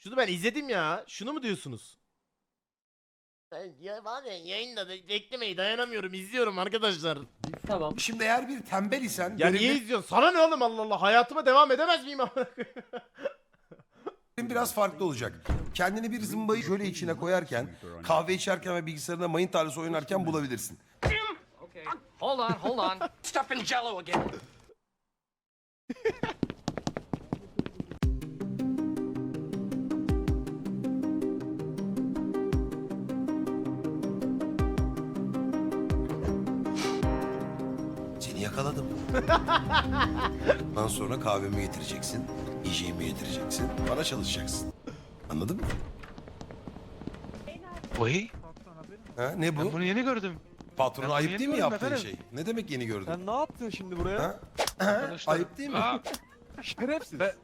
Şunu ben izledim ya. Şunu mu diyorsunuz? Ben ya var ya yayında da beklemeyi dayanamıyorum. izliyorum arkadaşlar. Tamam. Şimdi eğer bir tembel isen Ya niye izliyorsun? Sana ne oğlum Allah Allah? Hayatıma devam edemez miyim? amına koyayım? görevin biraz farklı olacak. Kendini bir zımbayı jöle içine koyarken, kahve içerken ve bilgisayarında mayın tarlası oynarken bulabilirsin. Hold on, hold on. Stuffing jello again. yakaladım. Ondan sonra kahvemi getireceksin, yiyeceğimi getireceksin, bana çalışacaksın. Anladın mı? Vay, Ha, ne ben bu? bunu yeni gördüm. Patrona ben ayıp değil mi gördüm yaptığın efendim. şey? Ne demek yeni gördün? Sen ne yaptın şimdi buraya? Ha? Arkadaşlar. Ayıp değil mi? Aa, Şerefsiz. Be-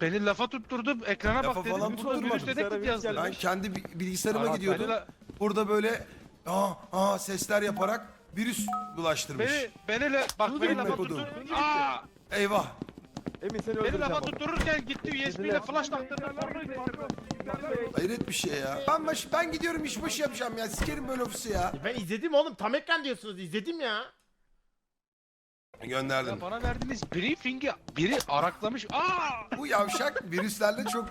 beni lafa tutturdum, ekrana Lafa bak dedim. falan Burada tutturmadım. virüs dedektif yazdı. Ben kendi bi- bilgisayarıma Bak, gidiyordum. Beni, la- Burada böyle aa, aa sesler yaparak virüs bulaştırmış. beni, beni, la- bak beni lafa. Aa, Eyvah. Emin seni beni öldüreceğim. lafa bak. tuttururken gitti USB ile flash taktırdı. Hayret bir şey ya. Ben baş, ben gidiyorum işbaşı yapacağım ya. Sikerim böyle ofisi ya. ben izledim oğlum. Tam ekran diyorsunuz. izledim ya. Gönderdim. Ya bana verdiğiniz briefingi biri araklamış. Aa! Bu yavşak virüslerle çok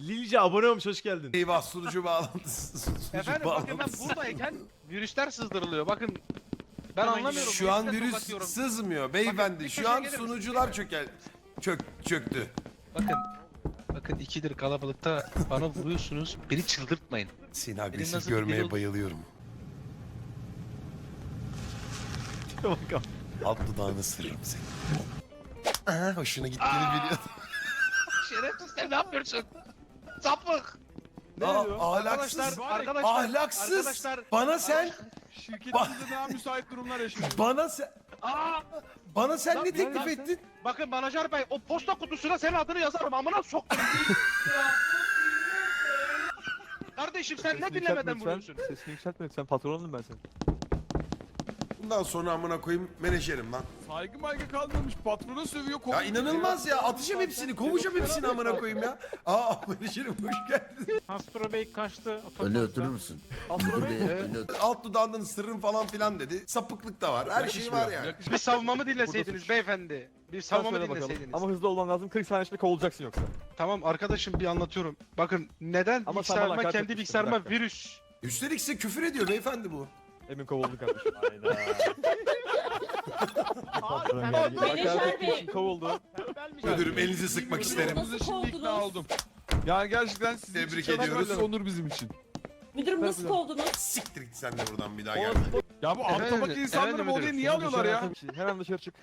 Lilce abone olmuş. Hoş geldin. eyvah sunucu bağlantısı. Sunucu Efendim bakın ben bağlantısı. buradayken virüsler sızdırılıyor. Bakın ben anlamıyorum. Şu an Hepsine virüs sızmıyor beyefendi. bir Şu köşeye an gelir sunucular çökel çök çöktü. Bakın. Bakın ikidir kalabalıkta bana vuruyorsunuz. Beni çıldırtmayın. Seni Benim agresif nasıl bir görmeye dil- bayılıyorum. Bakalım. Alt dudağını ısırırım seni. Aha, hoşuna gittiğini biliyordum. Şerefsiz sen ne yapıyorsun? Sapık. Aa, Arkadaşlar, ahlaksız. arkadaşlar, Ahlaksız. arkadaşlar. Bana sen, Şirketimizde daha müsait durumlar yaşıyoruz. bana sen, Aa, bana sen Lan ne teklif lan sen- ettin? bakın Manager Bey o posta kutusuna senin adını yazarım amına soktum. Kardeşim sen ne Sesini dinlemeden yükseltme vuruyorsun? lütfen. Sesini yükseltme lütfen. Patronum ben senin. Bundan sonra amına koyayım menajerim lan. Saygı maygı kalmamış. Patrona sövüyor. Ya inanılmaz ya. Atacağım hepsini, kovacağım hepsini amına koyayım ya. Aa menajerim hoş geldin. Astro Bey kaçtı. Öne oturur musun? Müdür bey, öne otur. Alt dudağından ısırırım falan filan dedi. Sapıklık da var. Her şey var yani. Bir savunmamı dinleseydiniz beyefendi. Bir savunmamı dinleseydiniz. Ama hızlı olman lazım. 40 saniye içinde kovulacaksın yoksa. Tamam arkadaşım bir anlatıyorum. Bakın neden Ama bilgisayarıma kendi bilgisayarıma virüs. Üstelik size küfür ediyor beyefendi bu. Emin kovuldu kardeşim. Hayda. Geldi. Hakaret Bey. ettiği için kovuldu. Müdürüm elinizi sıkmak isterim. Nasıl kovdunuz? Yani gerçekten sizin Tebrik için çok ediyoruz. onur bizim için. Müdürüm nasıl kovdunuz? Siktir git sen de buradan bir daha gelme. Ya bu Efendim, Avrupa'daki insanları efendim bu odaya müdürüm, niye alıyorlar ya? Hemen dışarı çık.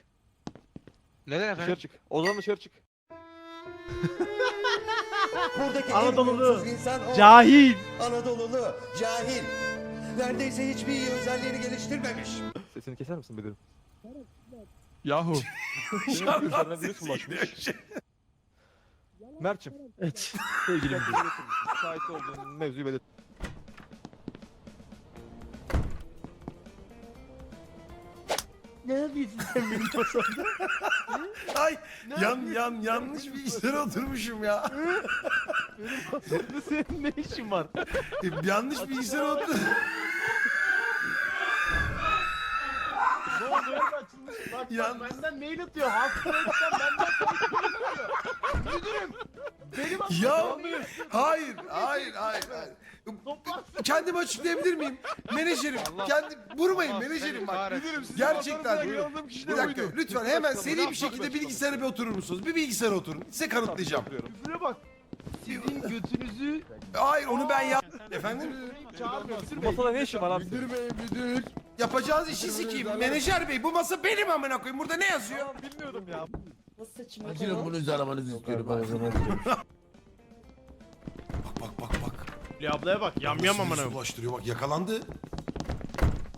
Neden Dışarı efendim? çık. Odadan dışarı çık. Buradaki Anadolu'lu. insan o. Cahil. Anadolu'lu, cahil. Neredeyse hiçbir iyi özelliğini geliştirmemiş. Sesini keser misin müdürüm? Yahu. Virüs bulaşmış. Mert'cim. Evet. Sevgili müdürüm. Şahit olduğun mevzuyu belirt. Ne yapıyorsun sen benim masamda? Ay yan yan yanlış bir işlere oturmuşum ya. Masamda senin ne işin var? E, yanlış bir işlere otur. Ne oldu? Öyle açılmış. Bak, Yan- bak benden mail atıyor. Eksen benden mail atıyor. Müdürüm. Benim Ya hayır hayır hayır hayır. Kendimi açıklayabilir miyim? Menajerim. Kendi vurmayın Allah menajerim bak. kahretsin. Gerçekten. Yanıldığım kişi Bir dakika buydu. lütfen hemen seri bir şekilde bilgisayara bir oturur musunuz? Bir bilgisayara oturun. Size kanıtlayacağım. Küfüre bak. Sizin götünüzü Hayır onu ben yaptım. Efendim? çağırmıyor. Masada ne işin var abi? Müdür bey müdür. Yapacağınız işi sikeyim. Menajer bey bu masa benim amına koyayım. Burada ne yazıyor? Tamam bilmiyordum ya. Nasıl Acilin kovdunuz? bunu aramanızı istiyorum. Bak bak bak bak. Ya ablaya bak. Yam yam amına. virüs bulaştırıyor bak yakalandı.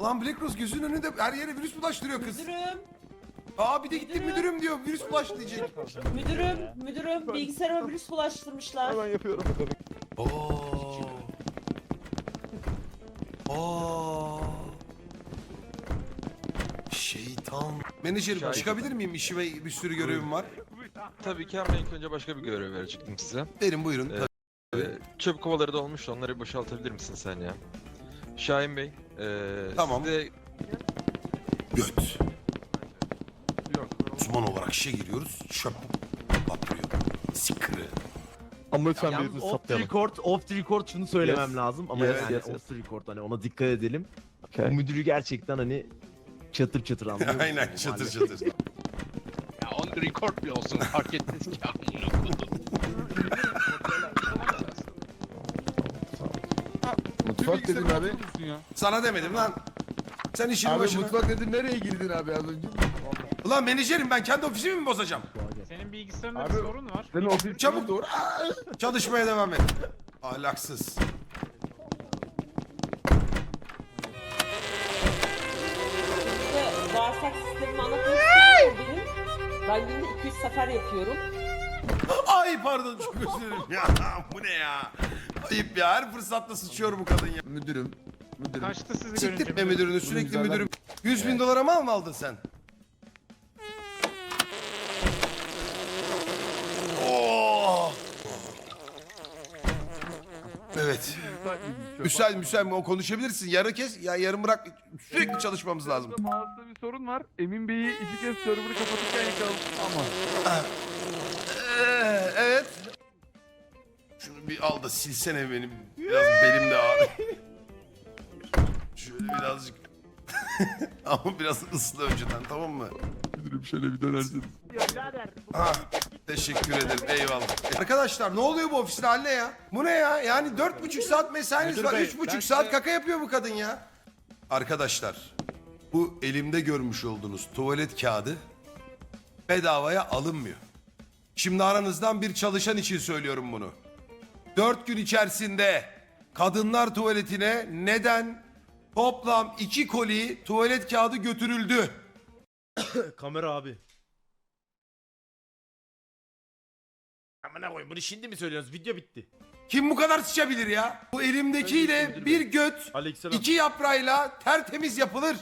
Lan Black Rose gözünün önünde her yere virüs bulaştırıyor kız. Müdürüm, Aa bir de gitti Müdürüm. müdürüm diyor virüs bulaştıracak. müdürüm, müdürüm bilgisayarıma virüs bulaştırmışlar. Hemen yapıyorum. Oo. Oo. Şeytan. Menajerim çıkabilir miyim? İşime bir sürü görevim var. Tabii ki ama ilk önce başka bir görev verecektim size. Verin buyurun. Evet. Çöp kovaları da olmuş onları boşaltabilir misin sen ya? Şahin Bey. eee Tamam. size Göt. İşe giriyoruz. Çöp patlıyor. Sikri. Ama lütfen Yalnız off the record, off the record şunu söylemem Yes. lazım ama Yes, yani yes, yes. off the record hani ona dikkat edelim. Okay. Bu müdürü gerçekten hani çatır çatır anlıyor musun? Aynen çatır çatır. Ya on record bile olsun fark etmez ki amına koydum. Mutfak dedin abi. Sana demedim lan. Sen işin Abi başına. mutfak dedin nereye girdin abi az önce? Ulan menajerim ben kendi ofisimi mi bozacağım? Senin bilgisayarında bir sorun var. Senin ofis Çabuk. doğru. Çalışmaya devam et. Ahlaksız. Size bağırsak sistemimi anlatmak istiyorum benim. Ben günde 200 sefer yapıyorum. Ay pardon çok özür dilerim ya. Bu ne ya? Ayıp ya. Her fırsatta sıçıyor bu kadın ya. Müdürüm. Müdürüm. Kaçtı sizi görünce. Siktirtme müdürünü sürekli müdürüm. 100 bin dolara mal mı aldın sen? Evet. Müsait müsait o konuşabilirsin. Yarı kes ya yarım bırak. Sürekli çalışmamız lazım. Mouse'da bir sorun var. Emin Bey'i iki kez server'ı kapatırken yakaladım ama. Ee, evet. Şunu bir al da silsene benim. Biraz belim de ağrıyor. Şöyle birazcık. Ama biraz ısla önceden tamam mı? Müdürüm şöyle bir dönersiniz. Ha, teşekkür ederim eyvallah. Arkadaşlar ne oluyor bu ofisin haline ya? Bu ne ya? Yani dört buçuk saat mesainiz var. Üç buçuk saat kaka yapıyor bu kadın ya. Arkadaşlar bu elimde görmüş olduğunuz tuvalet kağıdı bedavaya alınmıyor. Şimdi aranızdan bir çalışan için söylüyorum bunu. Dört gün içerisinde kadınlar tuvaletine neden toplam iki koli tuvalet kağıdı götürüldü? Kamera abi. Amına koyayım bunu şimdi mi söylüyorsunuz? Video bitti. Kim bu kadar sıçabilir ya? Bu elimdekiyle bir göt Aleykümselam. iki yaprayla tertemiz yapılır.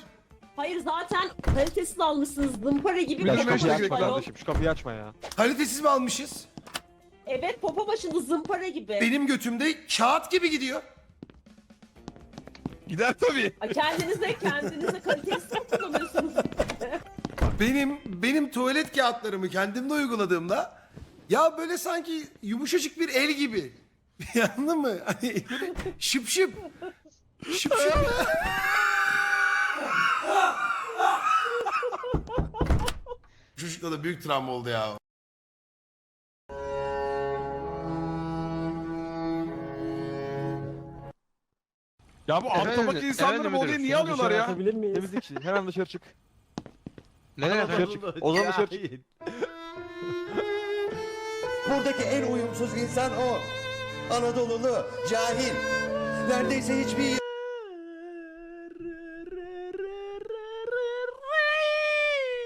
Hayır zaten kalitesiz almışsınız zımpara gibi bir şu kapıyı yapı açma var. kardeşim şu kapıyı açma ya. Kalitesiz mi almışız? Evet popo başında zımpara gibi. Benim götümde kağıt gibi gidiyor. Gider tabii. Ay, Kendinize kendinize kalitesiz mi kullanıyorsunuz? Benim benim tuvalet kağıtlarımı kendimde uyguladığımda ya böyle sanki yumuşacık bir el gibi. Anladın mı? Hani böyle şıp şıp. Şıp şıp. Çocukta da büyük travma oldu ya. Ya bu alt Efendim, insanları efendim bu odaya müdürüm, niye alıyorlar ya? Temizlikçi her an dışarı çık. Neden Dışarı çık. O zaman dışarı çık. Buradaki en uyumsuz insan o. Anadolulu, cahil. Neredeyse hiçbir